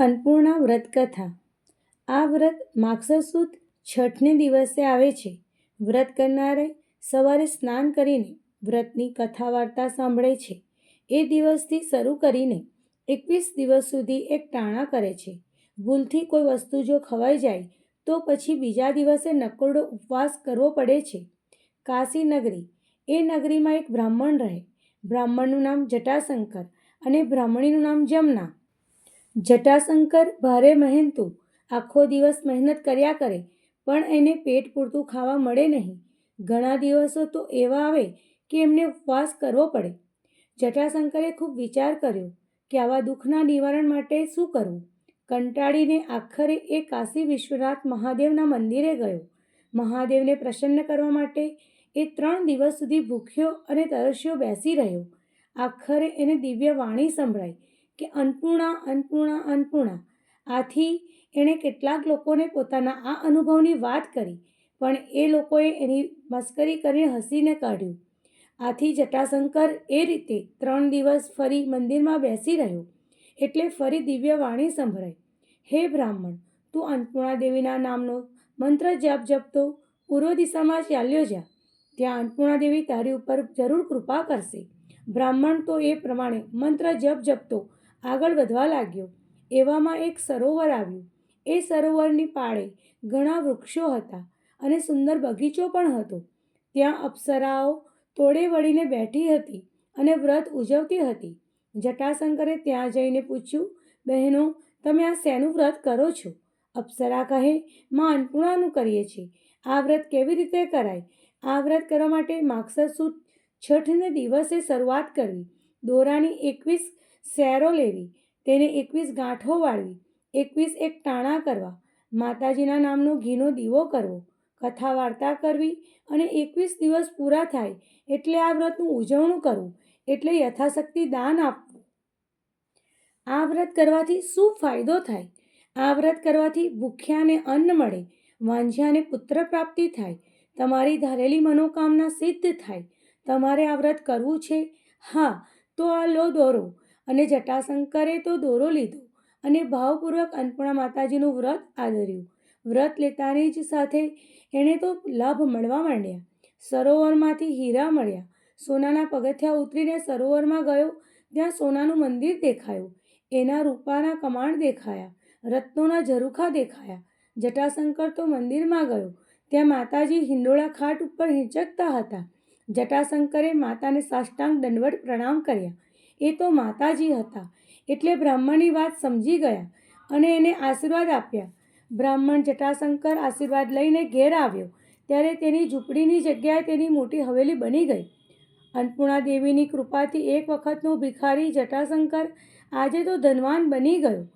અન્નપૂર્ણા વ્રત કથા આ વ્રત માગસર છઠને દિવસે આવે છે. વ્રત કરનારે સવારે સ્નાન કરીને વ્રતની કથા વાર્તા સાંભળે છે. એ દિવસથી શરૂ કરીને એકવીસ દિવસ સુધી એક ટાણા કરે છે. ભૂલથી કોઈ વસ્તુ જો ખવાઈ જાય, તો પછી બીજા દિવસે નકોરડો ઉપવાસ કરવો પડે છે. કાશી નગરી. એ નગરીમાં એક બ્રાહ્મણ રહે. બ્રાહ્મણનું નામ જટાશંકર અને બ્રાહ્મણીનું નામ જમના. જટાશંકર ભારે મહેનતુ, આખો દિવસ મહેનત કર્યા કરે, પણ એને પેટ પૂરતું ખાવા મળે નહીં. ઘણા દિવસો તો એવા આવે કે એમને ઉપવાસ કરવો પડે. જટાશંકરે ખૂબ વિચાર કર્યો કે આવા દુઃખના નિવારણ માટે શું કરવું? કંટાળીને આખરે એ કાશી વિશ્વનાથ મહાદેવના મંદિરે ગયો. મહાદેવને પ્રસન્ન કરવા માટે એ ત્રણ દિવસ સુધી ભૂખ્યો અને તરસ્યો બેસી રહ્યો. આખરે એને દિવ્ય વાણી સંભળાઈ કે અન્નપૂર્ણા અન્નપૂર્ણા અન્નપૂર્ણા. આથી એણે કેટલાક લોકોને પોતાના આ અનુભવની વાત કરી, પણ એ લોકોએ એની મસ્કરી કરીને હસીને કાઢ્યું. આથી જટાશંકર એ રીતે ત્રણ દિવસ ફરી મંદિરમાં બેસી રહ્યો, એટલે ફરી દિવ્ય વાણી સંભળાઈ. હે બ્રાહ્મણ, તું અન્નપૂર્ણા દેવીના નામનો મંત્ર જપ જપતો પૂર્વ દિશામાં ચાલ્યો જા. ત્યાં અન્નપૂર્ણા દેવી તારી ઉપર જરૂર કૃપા કરશે. બ્રાહ્મણ તો એ પ્રમાણે મંત્ર જપ જપતો આગળ વધવા લાગ્યો. એવામાં એક સરોવર આવ્યું. એ સરોવરની પાળે ઘણા વૃક્ષો હતા અને સુંદર બગીચો પણ હતો. ત્યાં અપ્સરાઓ તોડે વળીને બેઠી હતી અને વ્રત ઉજવતી હતી. જટાશંકરે ત્યાં જઈને પૂછ્યું, બહેનો, તમે આ શેનું વ્રત કરો છો? અપ્સરા કહે, માં અન્નપૂર્ણાનું કરીએ છીએ. આ વ્રત કેવી રીતે કરાય? આ વ્રત કરવા માટે માગસર સુદ છઠને દિવસે શરૂઆત કરવી. દોરાની એકવીસ શેરો લેવી, તેને એકવીસ ગાંઠો વાળવી, એકવીસ એક ટાણા કરવા, માતાજીના નામનો ઘીનો દીવો કરવો, કથા વાર્તા કરવી અને એકવીસ દિવસ પૂરા થાય એટલે આ વ્રતનું ઉજવણું કરવું, એટલે યથાશક્તિ દાન આપવું. આ વ્રત કરવાથી શું ફાયદો થાય? આ વ્રત કરવાથી ભૂખ્યાને અન્ન મળે, વાંઝ્યાને પુત્ર પ્રાપ્તિ થાય, તમારી ધારેલી મનોકામના સિદ્ધ થાય. તમારે આ વ્રત કરવું છે? હા, તો આ લો દોરો. અને જટાશંકરે તો દોરો લીધો અને ભાવપૂર્વક અન્નપૂર્ણા માતાજીનું વ્રત આદર્યું. વ્રત લેતાની જ સાથે એણે તો લાભ મળવા માંડ્યા. સરોવરમાંથી હીરા મળ્યા. સોનાના પગથિયા ઉતરીને સરોવરમાં ગયો. ત્યાં સોનાનું મંદિર દેખાયું. એના રૂપાના કમાણ દેખાયા. રત્નોના ઝરૂખા દેખાયા. જટાશંકર તો મંદિરમાં ગયો. ત્યાં માતાજી હિંડોળા ખાટ ઉપર હિંચકતા હતા. જટાશંકરે માતાને સાષ્ટાંગ દંડવટ પ્રણામ કર્યા. એ તો માતાજી હતા. એટલે બ્રાહ્મણની વાત સમજી ગયા અને એને આશીર્વાદ આપ્યા. બ્રાહ્મણ જટાશંકર આશીર્વાદ લઈને ઘેર આવ્યો. ત્યારે તેની ઝૂંપડીની જગ્યાએ તેની મોટી હવેલી બની ગઈ. અન્નપૂર્ણા દેવીની કૃપાથી એક વખતનો ભિખારી જટાશંકર આજે તો ધનવાન બની ગયો.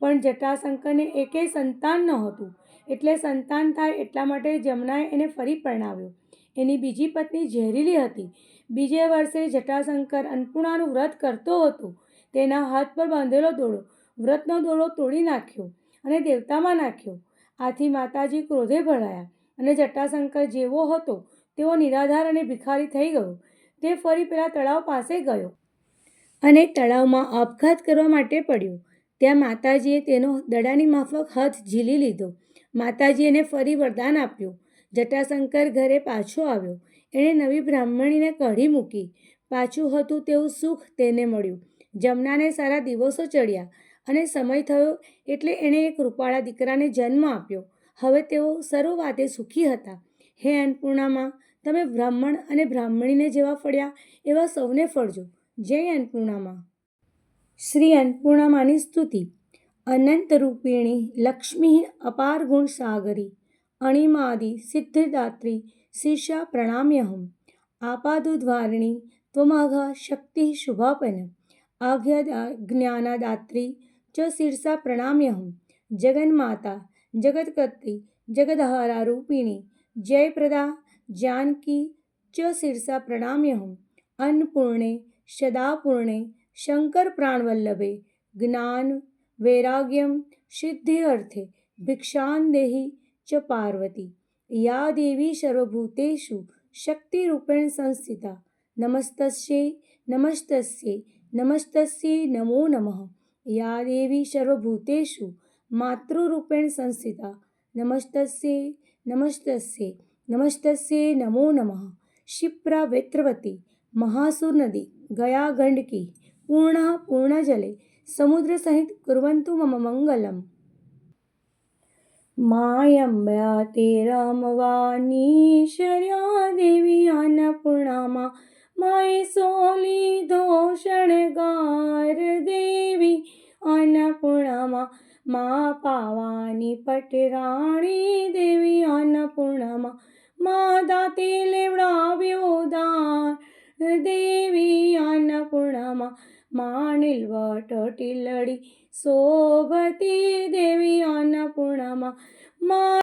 પણ જટાશંકરને એકેય સંતાન નહોતું. એટલે સંતાન થાય એટલા માટે જમનાએ એને ફરી પરણાવ્યો. એની બીજી પત્ની ઝેરીલી હતી. બીજે વર્ષે જટાશંકર અન્નપૂર્ણાનું વ્રત કરતો હતો. તેના હાથ પર બાંધેલો દોડો, વ્રતનો દોડો તોડી નાખ્યો અને દેવતામાં નાખ્યો. આથી માતાજી ક્રોધે ભરાયા અને જટાશંકર જેવો હતો તેવો નિરાધાર અને ભિખારી થઈ ગયો. તે ફરી પેલા તળાવ પાસે ગયો અને તળાવમાં આપઘાત કરવા માટે પડ્યો. ત્યાં માતાજીએ તેનો દડાની માફક હાથ ઝીલી લીધો. માતાજીએ એને ફરી વરદાન આપ્યું. જટાશંકર ઘરે પાછો આવ્યો. એણે નવી બ્રાહ્મણીને કઢી મૂકી. પાછું હતું તેવું સુખ તેને મળ્યું. જમનાને સારા દિવસો ચડ્યા અને સમય થયો એટલે એણે એક રૂપાળા દીકરાને જન્મ આપ્યો. હવે તેઓ સર્વવાતે સુખી હતા. હે અન્નપૂર્ણામાં, તમે બ્રાહ્મણ અને બ્રાહ્મણીને જેવા ફળ્યા એવા સૌને ફળજો. જય અન્નપૂર્ણામાં. શ્રી અન્નપૂર્ણામાની સ્તુતિ. અનંત રૂપિણી લક્ષ્મી અપાર ગુણ સાગરી, અણિમાદિ સિદ્ધિદાત્રી शीर्षा प्रणाम्यहम्। आपादुद्वारिणी तमघ शक्ति शुभापन। आघ्यज्ञानदात्री, च शीर्षा प्रणाम्यहं जगन्माता, जगत्कर्त्री जगदहारूपिणी जय जयप्रदा, जानकी, च शीर्षा प्रणाम्यहं अन्नपूर्णे सदापूर्णे शंकर प्राणवल्लभे ज्ञान, वैराग्यं सिद्ध्यर्थे भिक्षान्देहि, च पार्वती। या देवी सर्वभूतेषु शक्तिरूपेण संस्थिता। नमस्तस्यै नमस्तस्यै नमस्तस्यै नमो नमः। या देवी सर्वभूतेषु मातृरूपेण संस्थिता। नमस्तस्यै नमस्तस्यै नमस्तस्यै नमो नमः। क्षिप्रा वेत्रवती महासुरनदी गया गण्डकी पूर्णः पूर्णजले समुद्रसहित कुर्वन्तु मम मङ्गलम् માયમ્બ્યા તે રમવાની દેવી અન્નપૂર્ણામાં માએ સોલી શણગાર દેવી અન્નપૂર્ણામાં મા પાવાની પટરાણી દેવી અન્નપૂર્ણામાં મા દાતે લેવડાવ્યો દાન દેવી અન્નપૂર્ણામાં મા નીલવટ ટીલડી શોભતી દેવી અન્નપૂર્ણામાં મા